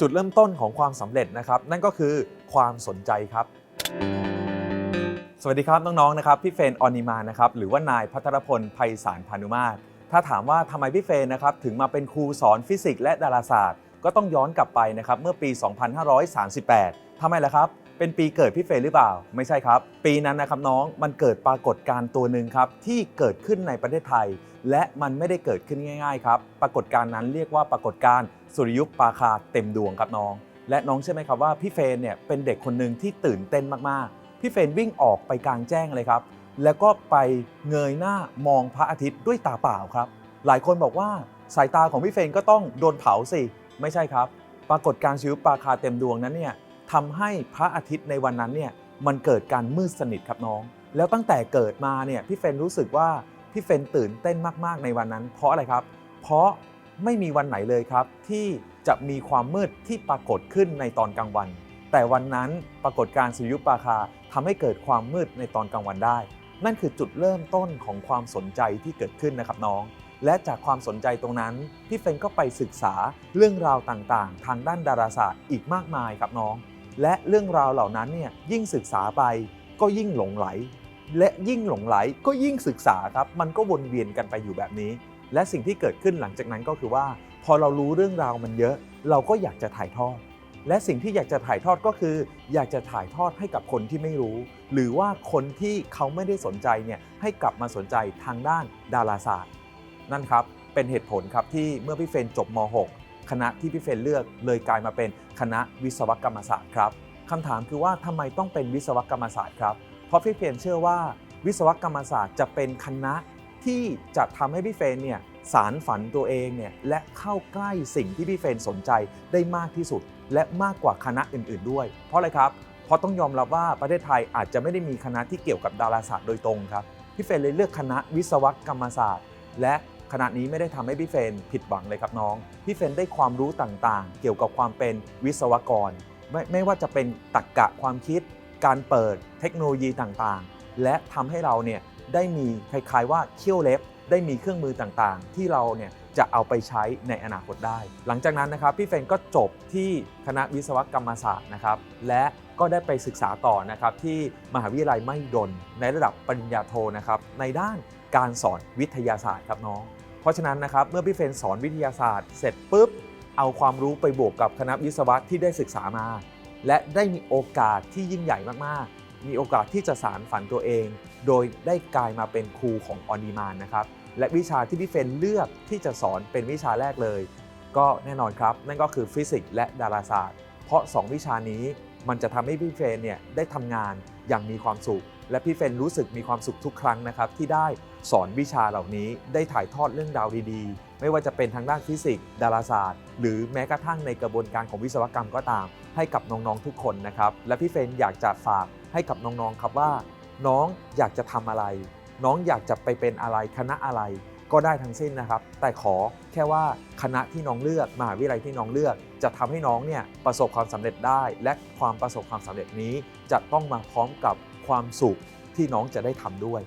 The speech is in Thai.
จุดเริ่มต้นของความสำเร็จนะครับ นั่นก็คือความสนใจครับ สวัสดีครับน้องๆนะครับพี่เฟนออนิมานะครับหรือว่านายพัทรพลไพศาลพานุมาตรถ้าถามว่าทำไมพี่เฟนนะครับถึงมาเป็นครูสอนฟิสิกส์และดาราศาสตร์ ก็ต้องย้อนกลับไปนะครับเมื่อปี 2538ทำไมล่ะครับเป็นปีเกิดพี่เฟนหรือเปล่า ไม่ใช่ครับ ปีนั้นนะครับน้องมันเกิดปรากฏการณ์ตัวหนึ่งครับ ที่เกิดขึ้นในประเทศไทย และมันไม่ได้เกิดขึ้นง่าย ๆ ครับ ปรากฏการณ์นั้นเรียกว่าปรากฏการณ์สุริยุปราคาเต็มดวงครับน้อง และน้องเชื่อไหมครับว่าพี่เฟนเนี่ยเป็นเด็กคนหนึ่งที่ตื่นเต้นมากๆ พี่เฟนวิ่งออกไปกลางแจ้งเลยครับ แล้วก็ไปเงยหน้ามองพระอาทิตย์ด้วยตาเปล่าครับ หลายคนบอกว่าสายตาของพี่เฟนก็ต้องโดนเผาสิ ไม่ใช่ครับ ปรากฏการณ์ชีวปราคาเต็มดวงนั้นเนี่ยทำให้พระอาทิตย์ในวันนั้นเนี่ยมันเกิดการมืดสนิทครับน้อง แล้วตั้งแต่เกิดมาเนี่ยพี่เฟนรู้สึกว่า พี่เฟนตื่นเต้นมากๆในวันนั้น เพราะอะไรครับ เพราะไม่มีวันไหนเลยครับ ที่จะมีความมืดที่ปรากฏขึ้นในตอนกลางวัน แต่วันนั้นปรากฏการสุริยุปราคาทำให้เกิดความมืดในตอนกลางวันได้ นั่นคือจุดเริ่มต้นของความสนใจที่เกิดขึ้นนะครับน้อง และจากความสนใจตรงนั้นพี่เฟนก็ไปศึกษาเรื่องราวต่างๆ ทางด้านดาราศาสตร์อีกมากมายครับน้อง และเรื่องราวเหล่านั้นเนี่ยยิ่งศึกษาไปก็ยิ่งหลงไหล และยิ่งหลงไหลก็ยิ่งศึกษาครับ มันก็วนเวียนกันไปอยู่แบบนี้ และสิ่งที่เกิดขึ้นหลังจากนั้นก็คือว่า พอเรารู้เรื่องราวมันเยอะ เราก็อยากจะถ่ายทอด และสิ่งที่อยากจะถ่ายทอดก็คือ อยากจะถ่ายทอดให้กับคนที่ไม่รู้ หรือว่าคนที่เขาไม่ได้สนใจเนี่ยให้กลับมาสนใจทางด้านดาราศาสตร์ นั่นครับเป็นเหตุผลครับที่เมื่อพี่เฟนจบม .6 คณะที่พี่เฟนเลือกเลยกลายมาเป็นคณะวิศวกรรมศาสตร์ครับคำถามคือว่าทำไมต้องเป็นวิศวกรรมศาสตร์ครับ เพราะพี่เฟรนเชื่อว่าวิศวกรรมศาสตร์จะเป็นคณะที่จะทำให้พี่เฟรนเนี่ยสารฝันตัวเองเนี่ยและเข้าใกล้สิ่งที่พี่เฟรนสนใจได้มากที่สุด และมากกว่าคณะอื่น ๆ ด้วย เพราะอะไรครับเพราะต้องยอมรับว่าประเทศไทยอาจจะไม่ได้มีคณะที่เกี่ยวกับดาราศาสตร์โดยตรงครับพี่เฟรนเลยเลือกคณะวิศวกรรมศาสตร์ และคณะนี้ไม่ได้ทำให้พี่เฟนผิดหวังเลยครับน้อง พี่เฟนได้ความรู้ต่างๆ เกี่ยวกับความเป็นวิศวกร ไม่ไม่ว่าจะเป็นตรรกะความคิด การเปิดเทคโนโลยีต่างๆ และทำให้เราเนี่ยได้มีคล้ายๆว่าเขี้ยวเล็บ ได้มีเครื่องมือต่างๆ ที่เราเนี่ยจะเอาไปใช้ในอนาคตได้ หลังจากนั้นนะครับพี่เฟนก็จบที่คณะวิศวกรรมศาสตร์นะครับและก็ได้ไปศึกษาต่อนะครับที่มหาวิทยาลัยไมหิดลในระดับปริญญาโทนะครับในด้านการสอนวิทยาศาสตร์ครับน้อง เพราะฉะนั้นนะครับเมื่อพี่เฟนสอนวิทยาศาสตร์ เสร็จปุ๊บเอาความรู้ไปบวกกับคณะวิศวะที่ได้ศึกษามา และได้มีโอกาสที่ยิ่งใหญ่มากๆ มีโอกาสที่จะสารฝันตัวเอง โดยได้กลายมาเป็นครูของออนิมานนะครับ และวิชาที่พี่เฟนเลือกที่จะสอนเป็นวิชาแรกเลย ก็แน่นอนครับ นั่นก็คือฟิสิกส์และดาราศาสตร์ เพราะ 2 วิชานี้มันจะทำให้พี่เฟนเนี่ยได้ทำงานอย่างมีความสุข และพี่เฟนรู้สึกมีความสุขทุกครั้งนะครับที่ได้สอนวิชาเหล่านี้ได้ถ่ายทอดเรื่องราวดีๆ ไม่ว่าจะเป็นทางด้านฟิสิกส์ดาราศาสตร์ หรือแม้กระทั่งในกระบวนการของวิศวกรรมก็ตาม ให้กับน้องๆทุกคนนะครับ และพี่เฟนอยากจะฝากให้กับน้องๆครับว่า น้องอยากจะทำอะไร น้องอยากจะไปเป็นอะไรคณะอะไรก็ได้ทั้งสิ้นนะครับ แต่ขอแค่ว่าคณะที่น้องเลือกมหาวิทยาลัยที่น้องเลือก จะทำให้น้องเนี่ยประสบความสำเร็จได้ และความประสบความสำเร็จนี้จะต้องมาพร้อมกับความสุขที่น้องจะได้ทำด้วย